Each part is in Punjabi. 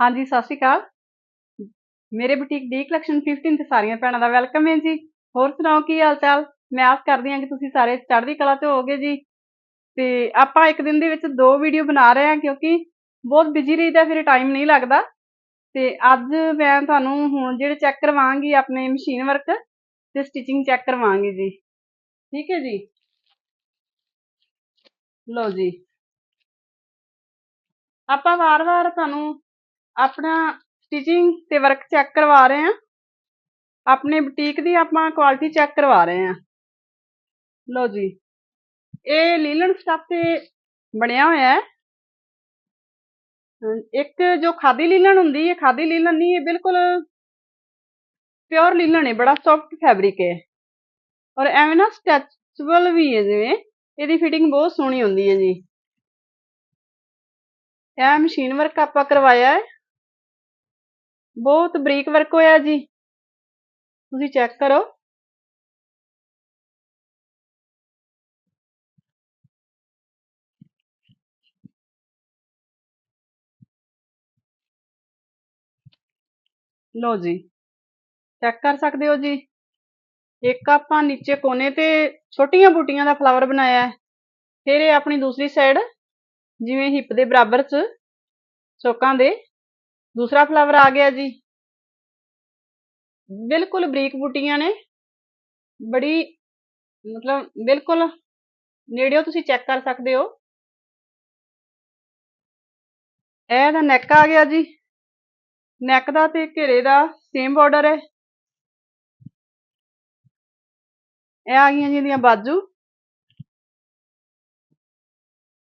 ਹਾਂਜੀ, ਸਤਿ ਸ਼੍ਰੀ ਅਕਾਲ। ਮੇਰੇ ਬੁਟੀਕ ਡੀ ਕਲੈਕਸ਼ਨ 15 ਤੇ ਸਾਰੀਆਂ ਭੈਣਾਂ ਦਾ ਵੈਲਕਮ ਹੈ ਜੀ। ਹੋਰ ਸੁਣਾਓ, ਕੀ ਹਾਲ ਚਾਲ ਮੈਂ ਆਸ ਕਰਦੀ ਹਾਂ ਕਿ ਤੁਸੀਂ ਸਾਰੇ ਚੜ੍ਹਦੀ ਕਲਾ 'ਚ ਹੋਵੋਗੇ ਜੀ। ਤੇ ਆਪਾਂ ਇੱਕ ਦਿਨ ਦੇ ਵਿੱਚ ਦੋ ਵੀਡੀਓ ਬਣਾ ਰਹੇ ਹਾਂ ਕਿਉਂਕਿ ਬਹੁਤ ਬਿਜ਼ੀ ਰਹੀਦਾ, ਫਿਰ ਟਾਈਮ ਨਹੀਂ ਲੱਗਦਾ। ਤੇ ਅੱਜ ਮੈਂ ਤੁਹਾਨੂੰ ਹੁਣ ਜਿਹੜੇ ਚੈੱਕ ਕਰਵਾਵਾਂਗੀ, ਆਪਣੇ ਮਸ਼ੀਨ ਵਰਕ ਤੇ ਸਟਿਚਿੰਗ ਚੈੱਕ ਕਰਵਾਵਾਂਗੀ ਜੀ। ਠੀਕ ਹੈ ਜੀ? ਲਓ ਜੀ। ਆਪਾਂ ਵਾਰ-ਵਾਰ ਤੁਹਾਨੂੰ ਆਪਣਾ ਸਟਿਚਿੰਗ ਤੇ ਵਰਕ ਚੈੱਕ ਕਰਵਾ ਰਹੇ ਹਾਂ। ਆਪਣੇ ਬੁਟੀਕ ਦੀ ਆਪਾਂ ਕੁਆਲਿਟੀ ਚੈੱਕ ਕਰਵਾ ਰਹੇ ਹਾਂ। ਲਓ ਜੀ, ਇਹ ਲੀਲਨ ਸਟੱਫ ਤੇ ਬਣਿਆ ਹੋਇਆ ਹੈ। ਇੱਕ ਜੋ ਖਾਦੀ ਲੀਲਨ ਹੁੰਦੀ ਹੈ ਖਾਦੀ ਲੀਲਨ ਨਹੀਂ, ਇਹ ਬਿਲਕੁਲ ਪਿਓਰ ਲੀਲਨ ਹੈ, ਬੜਾ ਸੌਫਟ ਫੈਬਰਿਕ ਹੈ। ਔਰ ਐਵੇਂ ਨਾ ਸਟ੍ਰੈਚੇਬਲ ਵੀ ਹੈ ਜਿਵੇਂ, ਇਹਦੀ ਫਿਟਿੰਗ ਬਹੁਤ ਸੋਹਣੀ ਹੁੰਦੀ ਹੈ ਜੀ। ਇਹ ਮਸ਼ੀਨ ਵਰਕ ਆਪਾਂ ਕਰਵਾਇਆ ਹੈ। ਬਹੁਤ ਬਰੀਕ ਵਰਕ ਹੋਇਆ ਜੀ। ਤੁਸੀਂ ਚੈੱਕ ਕਰੋ। ਲਓ ਜੀ ਚੈੱਕ ਕਰ ਸਕਦੇ ਹੋ ਜੀ। ਇੱਕ ਆਪਾਂ ਨੀਚੇ ਕੋਨੇ ਤੇ ਛੋਟੀਆਂ ਬੂਟੀਆਂ ਦਾ ਫਲਾਵਰ ਬਣਾਇਆ ਹੈ। ਫਿਰ ਇਹ ਆਪਣੀ ਦੂਸਰੀ ਸਾਈਡ ਜਿਵੇਂ ਹਿੱਪ ਦੇ ਬਰਾਬਰ 'ਚ, ਚੋਕਾਂ ਦੇ ਦੂਸਰਾ ਫਲਾਵਰ ਆ ਗਿਆ ਜੀ। ਬਿਲਕੁਲ ਬਰੀਕ ਬੂਟੀਆਂ ਨੇ। ਬੜੀ ਮਤਲਬ ਬਿਲਕੁਲ ਨੇੜਿਓ ਤੁਸੀਂ ਚੈੱਕ ਕਰ ਸਕਦੇ ਹੋ। ਇਹ ਦਾ ਨੈਕ ਆ ਗਿਆ ਜੀ। ਨੈਕ ਦਾ ਤੇ ਘੇਰੇ ਦਾ ਸੇਮ ਬਾਰਡਰ ਹੈ। ਇਹ ਆ ਗਈਆਂ ਜੀ ਇਹਦੀਆਂ ਬਾਜੂ।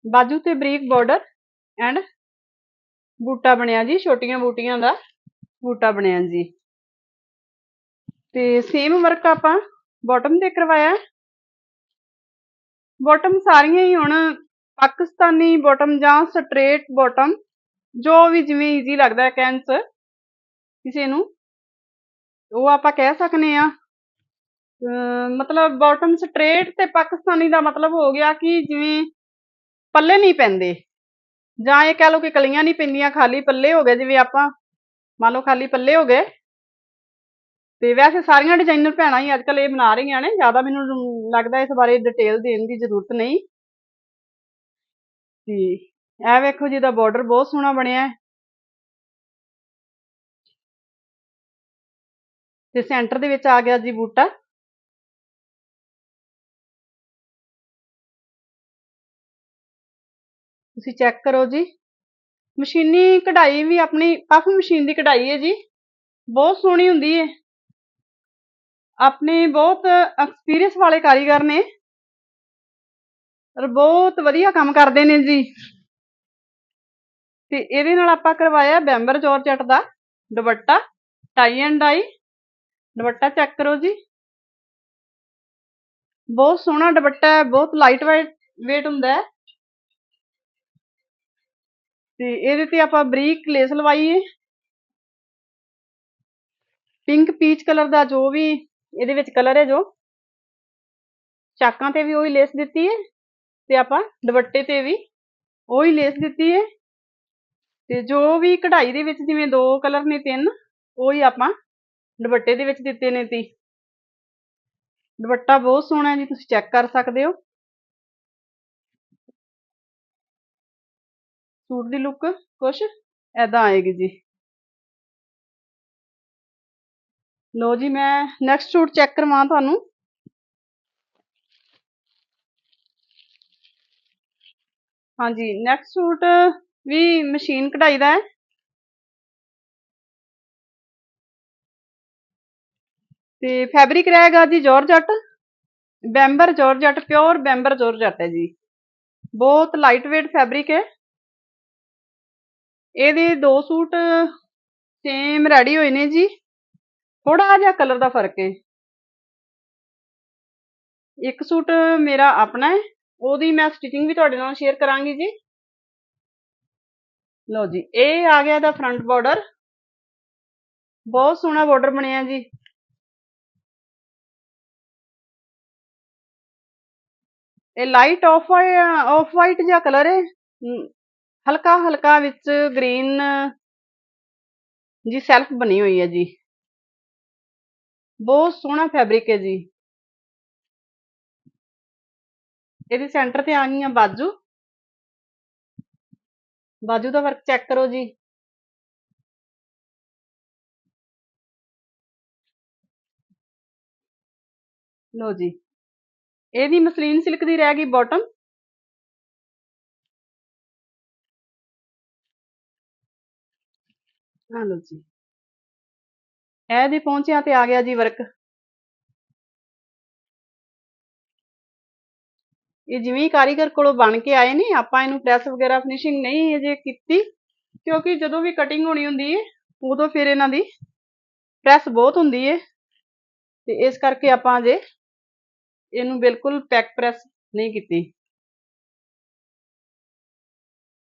ਬਾਜੂ ਤੇ ਬਰੀਕ ਬਾਰਡਰ ਐਂਡ ਬੂਟਾ ਬਣਿਆ ਜੀ, ਛੋਟੀਆਂ ਬੂਟੀਆਂ ਦਾ ਬੂਟਾ ਬਣਿਆ ਜੀ। ਤੇ ਸੇਮ ਵਰਕ ਆਪਾਂ ਬਾਟਮ ਤੇ ਕਰਵਾਇਆ। ਬਾਟਮ ਸਾਰੀਆਂ ਹੀ ਹੁਣ ਪਾਕਿਸਤਾਨੀ ਬਾਟਮ ਜਾਂ ਸਟ੍ਰੇਟ ਬਾਟਮ ਜੋ ਵੀ ਜਿਵੇਂ ਈਜ਼ੀ ਲੱਗਦਾ ਹੈ ਕਹਿਣ 'ਚ, ਕਿਸੇ ਨੂੰ, ਉਹ ਆਪਾਂ ਕਹਿ ਸਕਨੇ ਆ। ਮਤਲਬ ਬਾਟਮ ਸਟ੍ਰੇਟ ਤੇ ਪਾਕਿਸਤਾਨੀ ਦਾ ਮਤਲਬ ਹੋ ਗਿਆ ਕਿ ਜਿਵੇਂ ਪੱਲੇ ਨਹੀਂ ਪੈਂਦੇ। ਜਾਂ ਇਹ ਕਹਿ ਲਓ ਕਿ ਕਲੀਆਂ ਨਹੀਂ ਪੈਂਦੀਆਂ ਖਾਲੀ ਪੱਲੇ ਹੋ ਗਏ, ਜਿਵੇਂ ਆਪਾਂ ਮੰਨ ਲਓ ਖਾਲੀ ਪੱਲੇ ਹੋ ਗਏ। ਤੇ ਵੈਸੇ ਸਾਰੀਆਂ ਡਿਜ਼ਾਈਨਰ ਭੈਣਾਂ ਹੀ ਅੱਜਕੱਲ ਇਹ ਬਣਾ ਰਹੀਆਂ ਨੇ, ਜ਼ਿਆਦਾ ਮੈਨੂੰ ਲੱਗਦਾ ਇਸ ਬਾਰੇ ਡਿਟੇਲ ਦੇਣ ਦੀ ਜ਼ਰੂਰਤ ਨਹੀਂ। ਤੇ ਇਹ ਵੇਖੋ ਜੀ ਦਾ ਬਾਰਡਰ ਬਹੁਤ ਸੋਹਣਾ ਬਣਿਆ ਹੈ। ਤੇ ਸੈਂਟਰ ਦੇ ਵਿੱਚ ਆ ਗਿਆ ਜੀ ਬੂਟਾ। ਤੁਸੀਂ ਚੈੱਕ ਕਰੋ ਜੀ। ਮਸ਼ੀਨੀ ਕਢਾਈ ਵੀ ਆਪਣੀ ਪਫ ਮਸ਼ੀਨ ਦੀ ਕਢਾਈ ਹੈ ਜੀ। ਬਹੁਤ ਸੋਹਣੀ ਹੁੰਦੀ ਹੈ ਆਪਣੇ ਬਹੁਤ ਐਕਸਪੀਰੀਅੰਸ ਵਾਲੇ ਕਾਰੀਗਰ ਨੇ। ਔਰ ਬਹੁਤ ਵਧੀਆ ਕੰਮ ਕਰਦੇ ਨੇ ਜੀ। ਤੇ ਇਹਦੇ ਨਾਲ ਆਪਾਂ ਕਰਵਾਇਆ Bemberg georgette the dupatta tie and dye dupatta check ਕਰੋ ਜੀ। ਬਹੁਤ ਸੋਹਣਾ ਦੁਪੱਟਾ ਹੈ, ਬਹੁਤ ਲਾਈਟ ਵੇਟ ਹੁੰਦਾ ਹੈ। ਤੇ ਇਹਦੇ ਤੇ ਆਪਾਂ ਬਰੀਕ ਲੇਸ ਲਵਾਈਏ। ਪਿੰਕ ਪੀਚ ਕਲਰ ਦਾ ਜੋ ਵੀ ਇਹਦੇ ਵਿੱਚ ਕਲਰ ਹੈ ਜੋ। ਚਾਕਾਂ ਤੇ ਵੀ ਉਹੀ ਲੇਸ ਦਿੱਤੀ ਹੈ ਤੇ ਆਪਾਂ ਦੁਪੱਟੇ ਤੇ ਵੀ ਉਹੀ ਲੇਸ ਦਿੱਤੀ ਹੈ। ਤੇ ਜੋ ਵੀ ਕਢਾਈ ਦੇ ਵਿੱਚ ਜਿਵੇਂ ਦੋ ਕਲਰ ਨੇ ਤਿੰਨ, ਉਹੀ ਆਪਾਂ ਦੁਪੱਟੇ ਦੇ ਵਿੱਚ ਦਿੱਤੇ ਨੇ ਤੀ। ਦੁਪੱਟਾ ਬਹੁਤ ਸੋਹਣਾ ਜੀ, ਤੁਸੀਂ ਚੈੱਕ ਕਰ ਸਕਦੇ ਹੋ। ਸੂਟ ਦੀ ਲੁੱਕ ਕੁਛ ਐਦਾਂ ਆਏਗੀ ਜੀ। ਲੋ ਜੀ, ਮੈਂ ਨੈਕਸਟ ਸੂਟ ਚੈੱਕ ਕਰਵਾ ਤੁਹਾਨੂੰ। ਹਾਂਜੀ ਨੈਕਸਟ ਸੂਟ ਵੀ ਮਸ਼ੀਨ ਕਢਾਈ ਦਾ ਹੈ। ਤੇ ਫੈਬਰਿਕ ਰਹੇਗਾ ਜੀ georgette bemberg georgette pure bemberg georgette ਹੈ ਜੀ। ਬਹੁਤ ਲਾਈਟ weight ਫੈਬਰਿਕ ਹੈ। ਇਹਦੇ ਦੋ ਸੂਟ ਸੇਮ ਰੈਡੀ ਹੋਏ ਨੇ ਜੀ। ਥੋੜਾ ਜਿਹਾ ਕਲਰ ਦਾ ਫ਼ਰਕ ਹੈ। ਇੱਕ ਸੂਟ ਮੇਰਾ ਆਪਣਾ ਹੈ, ਉਹਦੀ ਮੈਂ ਸਟਿਚਿੰਗ ਵੀ ਤੁਹਾਡੇ ਨਾਲ ਸ਼ੇਅਰ ਕਰਾਂਗੀ ਜੀ। ਲਓ ਜੀ, ਇਹ ਆ ਗਿਆ ਦਾ ਫਰੰਟ ਬਾਰਡਰ ਬਹੁਤ ਸੋਹਣਾ ਬਾਰਡਰ ਬਣਿਆ ਜੀ। ਇਹ ਲਾਈਟ ਆਫ ਆਫ ਵਾਈਟ ਜਿਹਾ ਕਲਰ ਹੈ। ਹਲਕਾ ਹਲਕਾ ਵਿੱਚ ਗ੍ਰੀਨ ਜੀ ਸੈਲਫ ਬਣੀ ਹੋਈ ਹੈ ਜੀ। ਬਹੁਤ ਸੋਹਣਾ ਫੈਬਰਿਕ ਹੈ ਜੀ। ਇਹਦੇ ਸੈਂਟਰ ਤੇ ਆ ਗਈਆਂ ਬਾਜੂ। ਬਾਜੂ ਦਾ ਵਰਕ ਚੈੱਕ ਕਰੋ ਜੀ। ਲੋ ਜੀ। ਇਹ ਵੀ ਮਸਲੀਨ ਸਿਲਕ ਦੀ ਰਹਿ ਗਈ ਬਾਟਮ ਆ ਲੋ ਜੀ। ਇਹ ਦੀ ਪਹੁੰਚਿਆ ਤੇ ਆ ਗਿਆ ਜੀ ਵਰਕ। ਇਹ ਜਿਵੇਂ ਕਾਰੀਗਰ ਕੋਲੋਂ ਬਣ ਕੇ ਆਏ ਨੇ, ਆਪਾਂ ਇਹਨੂੰ ਪ੍ਰੈਸ ਵਗੈਰਾ ਫਿਨਿਸ਼ਿੰਗ ਨਹੀਂ ਅਜੇ ਕੀਤੀ, ਕਿਉਂਕਿ ਜਦੋਂ ਵੀ ਕਟਿੰਗ ਹੋਣੀ ਹੁੰਦੀ ਹੈ ਉਦੋਂ ਫਿਰ ਇਹਨਾਂ ਦੀ ਪ੍ਰੈਸ ਬਹੁਤ ਹੁੰਦੀ ਹੈ ਤੇ ਇਸ ਕਰਕੇ ਆਪਾਂ ਅਜੇ ਇਹਨੂੰ ਬਿਲਕੁਲ ਪੈਕ ਪ੍ਰੈਸ ਨਹੀਂ ਕੀਤੀ।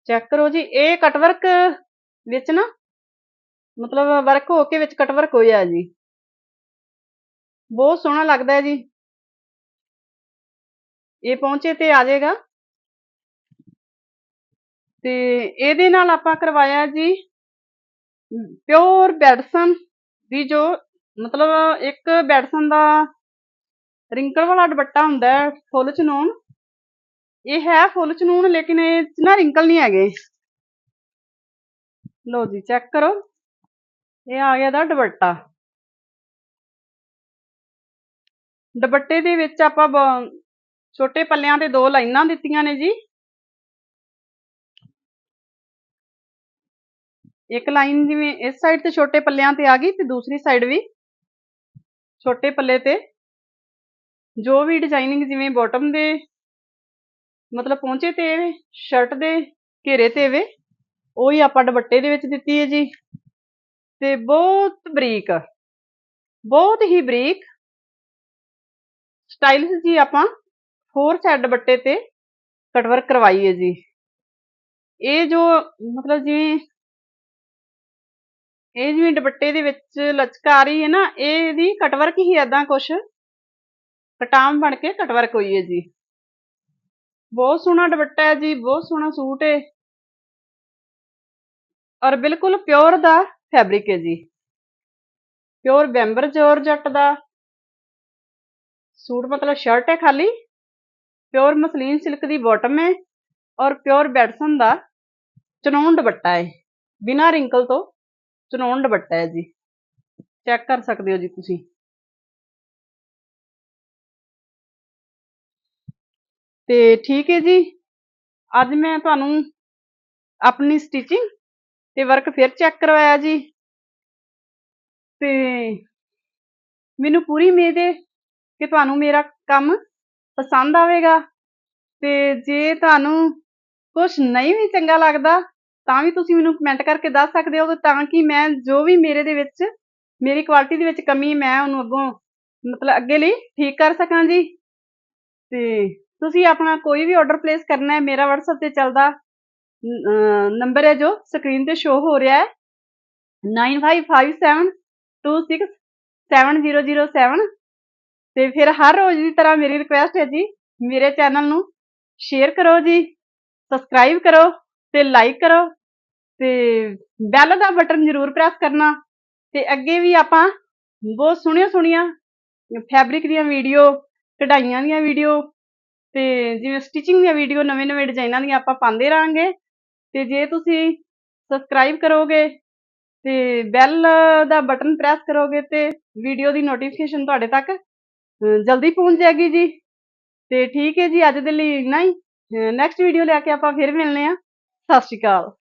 ਚੈੱਕ ਕਰੋ ਜੀ, ਇਹ ਕਟਵਰਕ ਵਿੱਚ ਨਾ ਮਤਲਬ ਵਰਕ ਹੋ ਕੇ ਵਿੱਚ ਕਟ ਵਰਕ ਹੋਇਆ ਜੀ। ਬਹੁਤ ਸੋਹਣਾ ਲੱਗਦਾ ਹੈ ਜੀ। ਇਹ ਪਹੁੰਚੇ ਤੇ ਆ ਜਾਏਗਾ। ਤੇ ਇਹਦੇ ਨਾਲ ਆਪਾਂ ਕਰਵਾਇਆ ਜੀ ਪਿਓਰ ਬੈਡਸਨ ਦੀ ਜੋ ਮਤਲਬ ਇੱਕ ਬੈਡਸਨ ਦਾ ਰਿੰਕਲ ਵਾਲਾ ਦੁਪੱਟਾ ਹੁੰਦਾ ਹੈ, ਫੁੱਲ ਚਨੂਨ। ਇਹ ਹੈ ਫੁੱਲ ਚਨੂਨ, ਲੇਕਿਨ ਇਹ ਚ ਨਾ ਰਿੰਕਲ ਨਹੀਂ ਹੈਗੇ। ਲੋ ਜੀ ਚੈੱਕ ਕਰੋ। ਇਹ ਆ ਗਿਆ ਦਾ ਦੁਪੱਟਾ। ਦੁਪੱਟੇ ਦੇ ਵਿੱਚ ਆਪਾਂ ਛੋਟੇ ਪੱਲਿਆਂ ਤੇ ਦੋ ਲਾਈਨਾਂ ਦਿੱਤੀਆਂ ਨੇ ਜੀ। ਇੱਕ ਲਾਈਨ ਜਿਵੇਂ ਇਸ ਸਾਈਡ ਤੇ ਛੋਟੇ ਪੱਲਿਆਂ ਤੇ ਆ ਗਈ ਤੇ ਦੂਸਰੀ ਸਾਈਡ ਵੀ ਛੋਟੇ ਪੱਲੇ ਤੇ। ਜੋ ਵੀ ਡਿਜ਼ਾਈਨਿੰਗ ਜਿਵੇਂ ਬਾਟਮ ਦੇ ਮਤਲਬ ਪਹੁੰਚੇ ਤੇ ਸ਼ਰਟ ਦੇ ਘੇਰੇ ਤੇ ਵੇ, ਉਹ ਹੀ ਆਪਾਂ ਦੁਪੱਟੇ ਦੇ ਵਿੱਚ ਦਿੱਤੀ ਹੈ ਜੀ। ਤੇ ਬਹੁਤ ਬਰੀਕ, ਬਹੁਤ ਹੀ ਬਰੀਕ ਸਟਾਈਲਿਸ਼ ਜੀ ਆਪਾਂ ਫੋਰ ਸਾਈਡ ਦੁਪੱਟੇ ਤੇ ਕਟਵਰਕ ਕਰਵਾਈ ਹੈ ਜੀ। ਇਹ ਜੋ ਮਤਲਬ ਜਿਵੇਂ ਇਹ ਜਿਵੇਂ ਦੁਪੱਟੇ ਦੇ ਵਿੱਚ ਲਚਕਾ ਰਹੀ ਹੈ ਨਾ ਇਹ ਦੀ ਕਟਵਰਕ ਹੀ ਐਦਾਂ ਕੁਛ ਕਟਾਮ ਬਣ ਕੇ ਕਟਵਰਕ ਹੋਈ ਹੈ ਜੀ। ਬਹੁਤ ਸੋਹਣਾ ਦੁਪੱਟਾ ਹੈ ਜੀ, ਬਹੁਤ ਸੋਹਣਾ ਸੂਟ ਹੈ। ਔਰ ਬਿਲਕੁਲ ਪਿਓਰ ਦਾ ਫੈਬਰਿਕ ਹੈ ਜੀ। ਪਿਓਰ ਬੈਂਬਰ ਜੋਰਜਟ ਦਾ ਸੂਟ ਮਤਲਬ ਸ਼ਰਟ ਹੈ ਖਾਲੀ। ਪਿਓਰ ਮਸਲੀਨ ਸਿਲਕ ਦੀ ਬਾਟਮ ਹੈ ਔਰ ਪਿਓਰ ਬੈਡਸਨ ਦਾ ਚਨੌਨ ਦੁਪੱਟਾ ਹੈ। ਬਿਨਾ ਰਿੰਕਲ ਤੋਂ ਚਨੌਨ ਦੁਪੱਟਾ ਹੈ ਜੀ। ਚੈੱਕ ਕਰ ਸਕਦੇ ਹੋ ਜੀ ਤੁਸੀਂ। ਤੇ ਠੀਕ ਹੈ ਜੀ। ਅੱਜ ਮੈਂ ਤੁਹਾਨੂੰ ਆਪਣੀ ਸਟਿਚਿੰਗ ਤੇ ਵਰਕ ਫਿਰ ਚੈੱਕ ਕਰਵਾਇਆ ਜੀ। ਤੇ ਮੈਨੂੰ ਪੂਰੀ ਉਮੀਦ ਹੈ ਕਿ ਤੁਹਾਨੂੰ ਮੇਰਾ ਕੰਮ ਪਸੰਦ ਆਵੇਗਾ। ਤੇ ਜੇ ਤੁਹਾਨੂੰ ਕੁਝ ਨਹੀਂ ਵੀ ਚੰਗਾ ਲੱਗਦਾ, ਤਾਂ ਵੀ ਤੁਸੀਂ ਮੈਨੂੰ ਕਮੈਂਟ ਕਰਕੇ ਦੱਸ ਸਕਦੇ ਹੋ ਤਾਂ ਕਿ ਮੈਂ ਜੋ ਵੀ ਮੇਰੇ ਦੇ ਵਿੱਚ, ਮੇਰੀ ਕੁਆਲਿਟੀ ਦੇ ਵਿੱਚ ਕਮੀ ਮੈਂ ਉਹਨੂੰ ਅੱਗੋਂ ਮਤਲਬ ਅੱਗੇ ਲਈ ਠੀਕ ਕਰ ਸਕਾਂ ਜੀ। ਤੇ ਤੁਸੀਂ ਆਪਣਾ ਕੋਈ ਵੀ ਆਰਡਰ ਪਲੇਸ ਕਰਨਾ ਹੈ, ਮੇਰਾ WhatsApp ਤੇ ਚੱਲਦਾ। ਨੰਬਰ ਹੈ ਜੋ ਸਕਰੀਨ ਤੇ ਸ਼ੋ ਹੋ ਰਿਹਾ ਹੈ। 9557267007 ਤੇ ਫਿਰ ਹਰ ਰੋਜ਼ ਦੀ ਤਰ੍ਹਾਂ ਮੇਰੀ ਰਿਕੁਐਸਟ ਹੈ ਜੀ, ਮੇਰੇ ਚੈਨਲ ਨੂੰ ਸ਼ੇਅਰ ਕਰੋ ਜੀ ਸਬਸਕ੍ਰਾਈਬ ਕਰੋ ਤੇ ਲਾਈਕ ਕਰੋ ਤੇ ਬੈਲ ਦਾ ਬਟਨ ਜ਼ਰੂਰ ਪ੍ਰੈਸ ਕਰਨਾ ਤੇ ਅੱਗੇ ਵੀ ਆਪਾਂ ਬਹੁਤ ਸੋਹਣੀਆਂ ਸੋਹਣੀਆਂ ਫੈਬਰਿਕ ਦੀਆਂ ਵੀਡੀਓ ਕਢਾਈਆਂ ਦੀਆਂ ਵੀਡੀਓ ਤੇ ਜਿਵੇਂ ਸਟਿਚਿੰਗ ਦੀਆਂ ਵੀਡੀਓ ਨਵੇਂ-ਨਵੇਂ ਡਿਜ਼ਾਈਨਾਂ ਦੀਆਂ ਆਪਾਂ ਪਾਉਂਦੇ ਰਾਂਗੇ ਤੇ ਜੇ ਤੁਸੀਂ ਸਬਸਕ੍ਰਾਈਬ ਕਰੋਗੇ ਤੇ ਬੈਲ ਦਾ ਬਟਨ ਪ੍ਰੈਸ ਕਰੋਗੇ ਤੇ ਵੀਡੀਓ ਦੀ ਨੋਟੀਫਿਕੇਸ਼ਨ ਤੁਹਾਡੇ ਤੱਕ ਜਲਦੀ ਪਹੁੰਚ ਜਾਏਗੀ ਜੀ। ਤੇ ਠੀਕ ਹੈ ਜੀ, ਅੱਜ ਦੇ ਲਈ ਇੰਨਾ ਹੀ। ਨੈਕਸਟ ਵੀਡੀਓ ਲੈ ਕੇ ਆਪਾਂ ਫਿਰ ਮਿਲਨੇ ਆ ਸਤਿ ਸ਼੍ਰੀ ਅਕਾਲ।